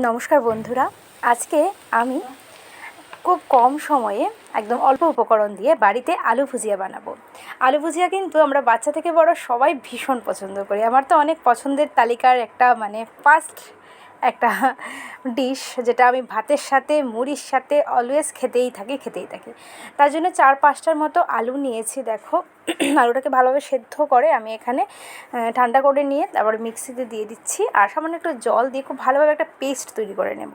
নমস্কার বন্ধুরা। আজকে আমি খুব কম সময়ে একদম অল্প উপকরণ দিয়ে বাড়িতে আলু ভুজিয়া বানাবো। আলু ভুজিয়া কিন্তু আমরা বাচ্চা থেকে বড় সবাই ভীষণ পছন্দ করি। আমার তো অনেক পছন্দের তালিকার একটা মানে ফার্স্ট একটা ডিশ যেটা আমি ভাতের সাথে, মুড়ির সাথে অলওয়েজ খেতেই থাকি খেতেই থাকি। তার জন্য চার পাঁচটার মতো আলু নিয়েছি, দেখো। আলুটাকে ভালোভাবে সেদ্ধ করে আমি এখানে ঠান্ডা করে নিয়ে তারপর মিক্সিতে দিয়ে দিচ্ছি। আর সামান্য একটু জল দিয়ে খুব ভালোভাবে একটা পেস্ট তৈরি করে নেব।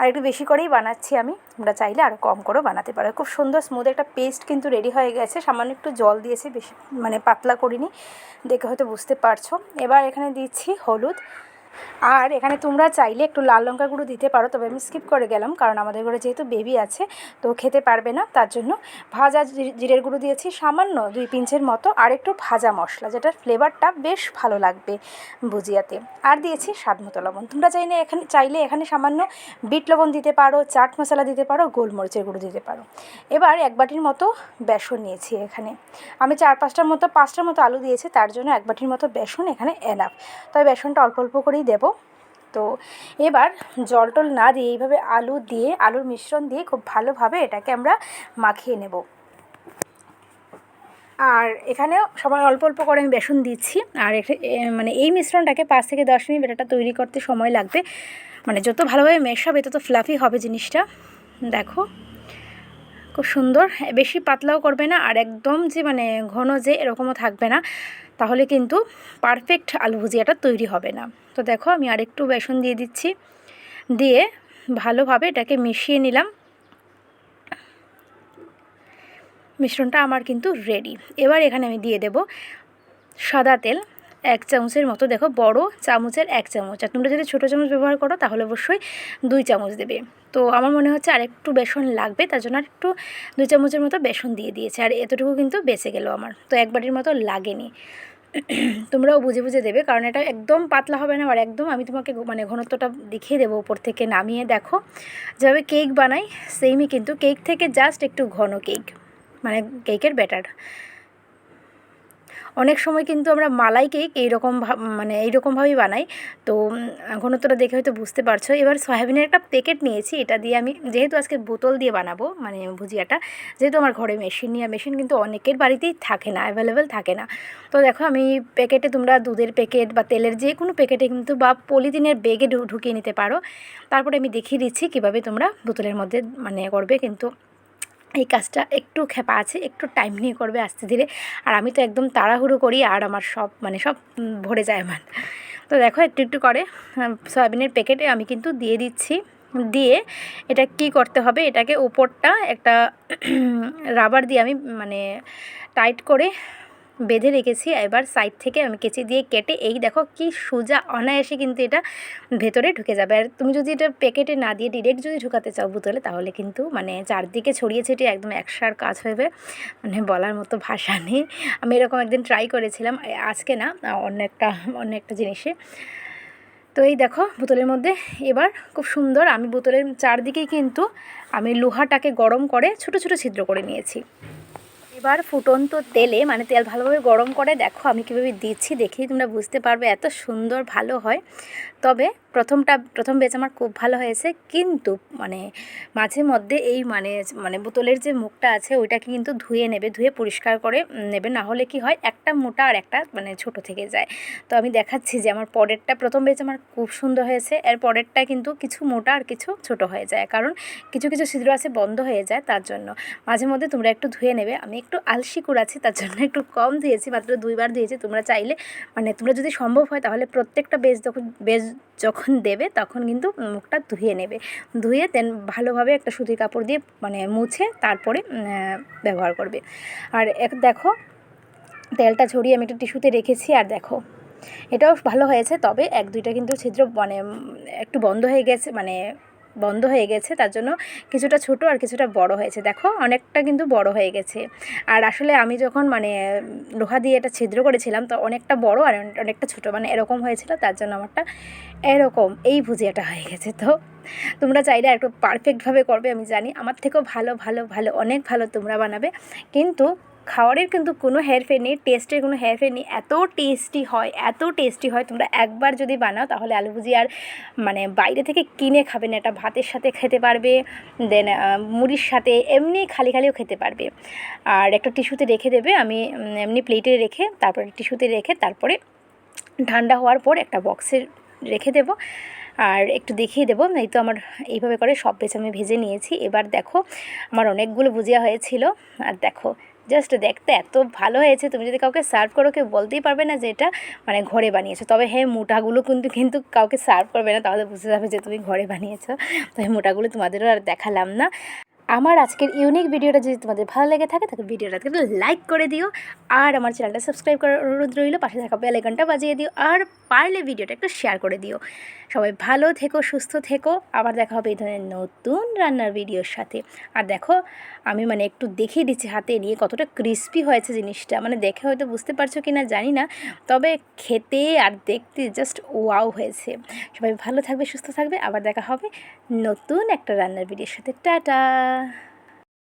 আর একটু বেশি করেই বানাচ্ছি আমি। তোমরা চাইলে আরও কম করেও বানাতে পারো। খুব সুন্দর স্মুথ একটা পেস্ট কিন্তু রেডি হয়ে গেছে। সামান্য একটু জল দিয়েছি, বেশি মানে পাতলা করিনি, দেখে হয়তো বুঝতে পারছ। এবার এখানে দিচ্ছি হলুদ। আর এখানে তোমরা চাইলে একটু লাল লঙ্কা গুঁড়ো দিতে পারো, তবে আমি স্কিপ করে গেলাম, কারণ আমাদের ঘরে যেহেতু বেবি আছে, তো খেতে পারবে না, তার জন্য ভাজা জিরের গুঁড়ো দিয়েছি, সামান্য দুই পিঞ্চের মতো, আর একটু ভাজা মশলা, যেটার ফ্লেভারটা বেশ ভালো লাগবে ভুজিয়াতে। আর দিয়েছি স্বাদ মতো লবণ। তোমরা চাইলে এখানে চাইলে এখানে সামান্য বিট লবণ দিতে পারো, চাট মশলা দিতে পারো, গোলমরিচের গুঁড়ো দিতে পারো। এবার এক বাটির মতো বেসন নিয়েছি এখানে। আমি চার পাঁচটার মতো পাঁচটার মতো আলু দিয়েছি, তার জন্য এক বাটির মতো বেসন এখানে এনাফ তবে বেসনটা অল্প অল্প করেই দেবো। তো এবার জল টল না দিয়ে এইভাবে আলু দিয়ে, আলুর মিশ্রণ দিয়ে খুব ভালোভাবে এটাকে আমরা মাখিয়ে নেব। আর এখানেও সবাই অল্প অল্প করে আমি বেসন দিচ্ছি। আর মানে এই মিশ্রণটাকে পাঁচ থেকে দশ মিনিট ব্যাটারটা তৈরি করতে সময় লাগবে। মানে যত ভালোভাবে মেশাবে তত ফ্লাফি হবে জিনিসটা। দেখো, খুব সুন্দর। বেশি পাতলাও করবে না। আর একদম যে মানে ঘন যে, এরকমও থাকবে না। তাহলে কিন্তু পারফেক্ট আলু ভুজিয়াটা তৈরি হবে না। তো দেখো আমি আরেকটু বেসন দিয়ে দিচ্ছি। দিয়ে ভালোভাবে এটাকে মিশিয়ে নিলাম। মিশ্রণটা আমার কিন্তু রেডি এবার এখানে আমি দিয়ে দেব সাদা তেল। এক চামচের মতো, দেখো বড় চামচের এক চামচ। আর তোমরা যদি ছোটো চামচ ব্যবহার করো, তাহলে অবশ্যই দুই চামচ দেবে। তো আমার মনে হচ্ছে আর একটু বেসন লাগবে, তার জন্য আর একটু দুই চামচের মতো বেসন দিয়ে দিয়েছে। আর এতটুকু কিন্তু বেঁচে গেল আমার, তো এক বাটির মতো লাগেনি। তোমরাও বুঝে বুঝে দেবে, কারণ এটা একদম পাতলা হবে না, আর একদম আমি তোমাকে মানে ঘনত্বটা দেখিয়ে দেবো উপর থেকে নামিয়ে, দেখো। যেভাবে কেক বানাই সেমই কিন্তু, কেক থেকে জাস্ট একটু ঘন কেক মানে কেকের ব্যাটার। অনেক সময় কিন্তু আমরা মালাই কেক এইরকম মানে এইরকমভাবেই বানাই। তো ঘনত্বটা দেখে হয়তো বুঝতে পারছ। এবার সয়াবিনের একটা প্যাকেট নিয়েছি। এটা দিয়ে আমি যেহেতু আজকে বোতল দিয়ে বানাবো মানে ভুজিয়াটা, যেহেতু আমার ঘরে মেশিন নিয়ে মেশিন কিন্তু অনেকের বাড়িতেই থাকে না অ্যাভেলেবেল থাকে না। তো দেখো আমি প্যাকেটে তোমরা দুধের প্যাকেট বা তেলের যে কোনো প্যাকেটে কিন্তু বা পলিথিনের বেগে ঢুকিয়ে নিতে পারো। তারপরে আমি দেখিয়ে দিচ্ছি কীভাবে তোমরা বোতলের মধ্যে মানে করবে। কিন্তু এই কাজটা একটু খেপা আছে, একটু টাইম নিয়ে করবে আস্তে ধীরে। আর আমি তো একদম তাড়াহুড়ো করি আর আমার সব মানে সব ভরে যায় আমার। তো দেখো একটু একটু করে সয়াবিনের প্যাকেটে আমি কিন্তু দিয়ে দিচ্ছি। দিয়ে এটা কি করতে হবে? এটাকে উপরটা একটা রাবার দিয়ে আমি মানে টাইট করে বেঁধে রেখেছি, এবার সাইড থেকে আমি কেচি দিয়ে কেটে, এই দেখো কি সোজা অনায়াসে কিন্তু এটা ভেতরে ঢুকে যাবে। আর তুমি যদি এটা প্যাকেটে না দিয়ে ডিরেক্ট যদি ঢুকাতে চাও বোতলে, তাহলে কিন্তু মানে চারদিকে ছড়িয়ে ছিটিয়ে একদম একসার কাজ হবে মানে বলার মতো ভাষা নেই। আমি এরকম একদিন ট্রাই করেছিলাম আজকে না অন্য একটা অন্য একটা জিনিসে। তো এই দেখো বোতলের মধ্যে, এবার খুব সুন্দর আমি বোতলের চারদিকেই কিন্তু আমি লোহাটাকে গরম করে ছোট ছোট ছিদ্র করে নিয়েছি। এবার ফুটন্ত তেলে মানে তেল ভালোভাবে গরম করে দেখো আমি কীভাবে দিচ্ছি, দেখেই তোমরা বুঝতে পারবে, এত সুন্দর ভালো হয়। তবে প্রথমটা, প্রথম বেচ আমার খুব ভালো হয়েছে। কিন্তু মানে মাঝে মধ্যে এই মানে মানে বোতলের যে মুখটা আছে, ওইটাকে কিন্তু ধুয়ে নেবে, ধুয়ে পরিষ্কার করে নেবে। না হলে কি হয়, একটা মোটা আর একটা মানে ছোট থেকে যায়। তো আমি দেখাচ্ছি যে আমার পরেরটা, প্রথম বেচ আমার খুব সুন্দর হয়েছে। এর পরেরটা কিন্তু কিছু মোটা আর কিছু ছোট হয়ে যায়। কারণ কিছু কিছু ছিদ্র আছে বন্ধ হয়ে যায় তার জন্য। মাঝে মধ্যে তোমরা একটু ধুয়ে নেবে। আমি একটু আলসি করেছি তার জন্য একটু কম ধুয়েছি, মাত্র দুইবার ধুয়েছি। তোমরা চাইলে মানে তোমরা যদি সম্ভব হয়, তাহলে প্রত্যেকটা বেজ যখন বেজ যখন দেবে তখন কিন্তু মুখটা ধুয়ে নেবে। ধুয়ে দেন ভালোভাবে একটা সুতির কাপড় দিয়ে মানে মুছে তারপরে ব্যবহার করবে। আর এক, দেখো, তেলটা ছড়িয়ে আমি একটা টিস্যুতে রেখেছি আর দেখো, এটাও ভালো হয়েছে। তবে এক, দুইটা কিন্তু ছিদ্র মানে একটু বন্ধ হয়ে গেছে মানে বন্ধ হয়ে গেছে, তার জন্য কিছুটা ছোট আর কিছুটা বড় হয়েছে। দেখো, অনেকটা কিন্তু বড় হয়ে গেছে। আর আসলে আমি যখন মানে লোহা দিয়ে এটা ছিদ্র করেছিলাম, তো অনেকটা বড় আর অনেকটা ছোট মানে এরকম হয়েছিল, তার জন্য আমারটা এরকম, এই ভুজিয়াটা হয়ে গেছে। তো তোমরা চাইলে একটু পারফেক্টভাবে করবে, আমি জানি। আমার থেকেও ভালো ভালো ভালো, অনেক ভালো তোমরা বানাবে। কিন্তু খাওয়ারের কিন্তু কোনো হেরফের নেই, টেস্টের কোনো হেরফের নেই। এত টেস্টি হয়, এত টেস্টি হয়। তোমরা একবার যদি বানাও, তাহলে আলু ভুজি আর মানে বাইরে থেকে কিনে খাবে না, এটা ভাতের সাথে খেতে পারবে দেন মুড়ির সাথে এমনি খালি খালিও খেতে পারবে। আর একটা টিস্যুতে রেখে দেবে, আমি এমনি প্লেটে রেখে, তারপরে টিস্যুতে রেখে, তারপরে ঠান্ডা হওয়ার পর একটা বক্সে রেখে দেব। আর একটু দেখিয়ে দেবো, এই তো আমার এইভাবে করে সব বেছে আমি ভেজে নিয়েছি। এবার দেখো, আমার অনেকগুলো ভুজিয়া হয়েছিল। আর দেখো জাস্ট দেখতে এত ভালো হয়েছে, তুমি যদি কাউকে সার্ভ করো, কেউ বলতেই পারবে না যে এটা মানে ঘরে বানিয়েছো। তবে হ্যাঁ মোটাগুলো কিন্তু কিন্তু কাউকে সার্ভ করবে না, তাহলে বুঝতে যাবে যে তুমি ঘরে বানিয়েছো। তো এই মোটাগুলো তোমাদেরও আর দেখালাম না। আমার আজকের ইউনিক ভিডিওটা যদি তোমাদের ভালো লেগে থাকে, তাহলে ভিডিওটাকে লাইক করে দিও। আর আমার চ্যানেলটা সাবস্ক্রাইব করার অনুরোধ রইল, পাশে থাকা বেল বাজিয়ে দিও। আর পারলে ভিডিওটা একটু শেয়ার করে দিও। সবাই ভালো থেকো, সুস্থ থেকো। আবার দেখা হবে এই ধরনের নতুন রান্নার ভিডিওর সাথে। আর দেখো, আমি মানে একটু দেখিয়ে দিচ্ছি হাতে নিয়ে কতটা ক্রিস্পি হয়েছে জিনিসটা। মানে দেখে হয়তো বুঝতে পারছ কি না জানি না। তবে খেতে আর দেখতে জাস্ট ওয়াও হয়েছে। সবাই ভালো থাকবে, সুস্থ থাকবে। আবার দেখা হবে নতুন একটা রান্নার ভিডিওর সাথে। টাটা!